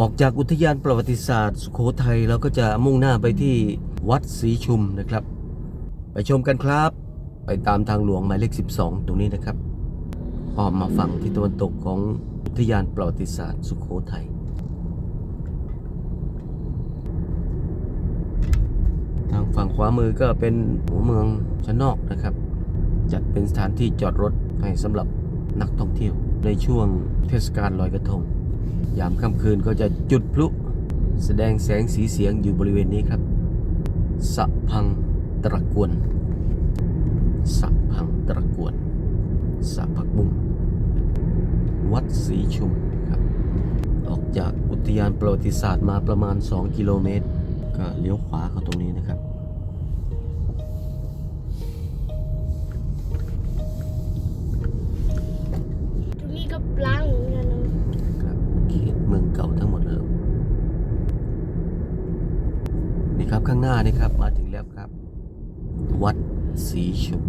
ออกจากอุทยานประวัติศาสตร์ สุโขทัยเราก็จะมุ่งหน้าไปที่วัดศรีชุมนะครับ ไปชมกันครับ ไปตามทางหลวงหมายเลข 12 ตรงนี้นะครับอ้อมมาฝั่งที่ตะวันตกของอุทยานประวัติศาสตร์ สุโขทัยทางฝั่งขวามือก็เป็นหัวเมืองชะนอกนะครับ จัดเป็นสถานที่จอดรถให้สำหรับนักท่องเที่ยวในช่วงเทศกาลลอยกระทง ยามค่ำคืนก็จะจุดพลุแสดงแสงสีเสียงอยู่บริเวณนี้ครับ สะพังตะกวน สะพังตะกวน สะพักบุ้งวัดศรีชุมครับ ออกจากอุทยานประวัติศาสตร์มาประมาณ 2 กิโลเมตร ก็เลี้ยวขวาเข้าตรงนี้นะครับ น้างหน้านี่ครับ มาถึงแล้วครับ วัดศรีชุม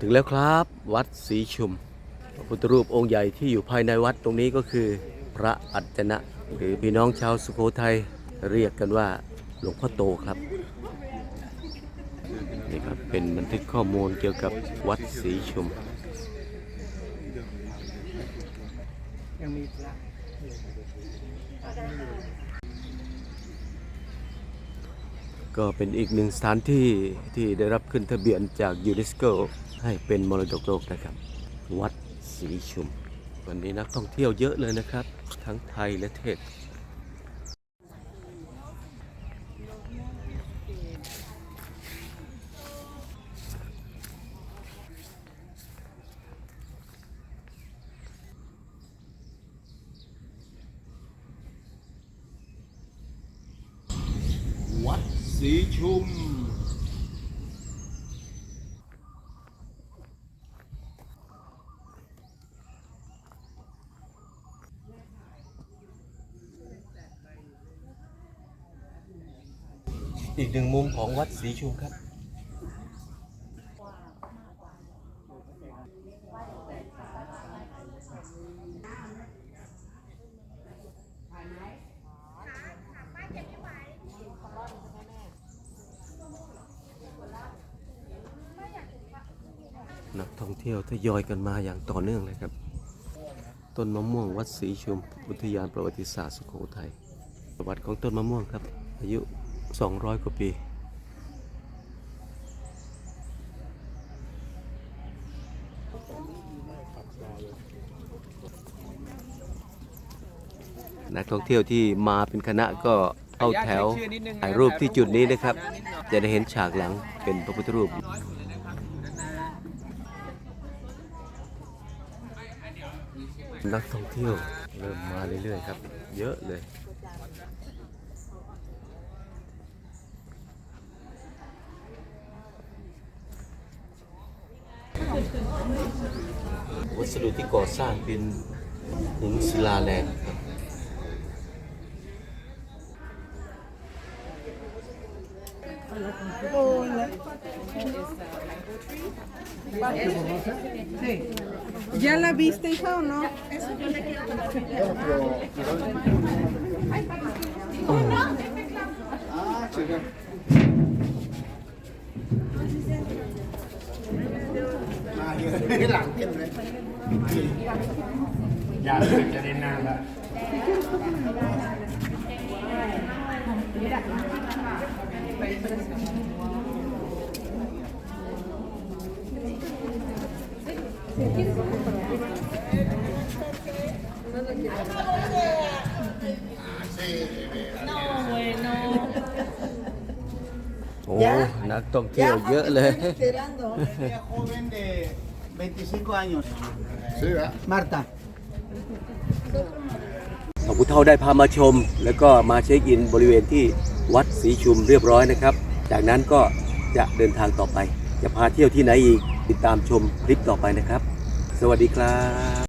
ถึงแล้วครับวัดศรีชุมพระพุทธรูปองค์ใหญ่ที่อยู่ภายในวัดตรงนี้ก็คือพระอัจจนะ หรือพี่น้องชาวสุโขทัยเรียกกันว่าหลวงพ่อโตครับ นี่ครับเป็นบันทึกข้อมูลเกี่ยวกับวัดศรีชุมก็เป็นอีกหนึ่งสถานที่ที่ได้รับขึ้นทะเบียนจากยูเนสโกให้เป็นมรดกโลกนะครับ วัดศรีชุม วันนี้นักท่องเที่ยวเยอะเลยนะครับ ทั้งไทยและเทศีชุม อีกหนึ่งมุมของวัดศรีชุมครับ นักท่องเที่ยวทยอยกันมาอย่างต่อเนื่องเลยครับ ต้นมะม่วงวัดศรีชุมอุทยานประวัติศาสตร์สุโขทัยประวัติของต้นมะม่วงครับ อายุ 200 กว่าปีนักท่องเที่ยวที่มาเป็นคณะก็เข้าแถวถ่ายรูปที่จุดนี้นะครับ จะได้เห็นฉากหลังเป็นพระพุทธรูป นักท่องเที่ยวเริ่มมาเรื่อยๆครับ เยอะเลย วัสดุที่ก่อสร้างเป็นหินศิลาแรงครับ ¿Ya la viste, hija, o no? Ah, chica. Ya no me quedé nada. Mira. โอ้นักท่องเที่ยวเยอะเลย Esperando. Una joven de 25 años, Sí, ¿verdad? Marta. ขอบคุณเท่าได้พามาชม แล้วก็มาเช็คอินบริเวณที่วัดศรีชุมเรียบร้อยนะครับ จากนั้นก็จะเดินทางต่อไป จะพาเที่ยวที่ไหนอีกติดตามชมคลิปต่อไปนะครับส วัสดีครับ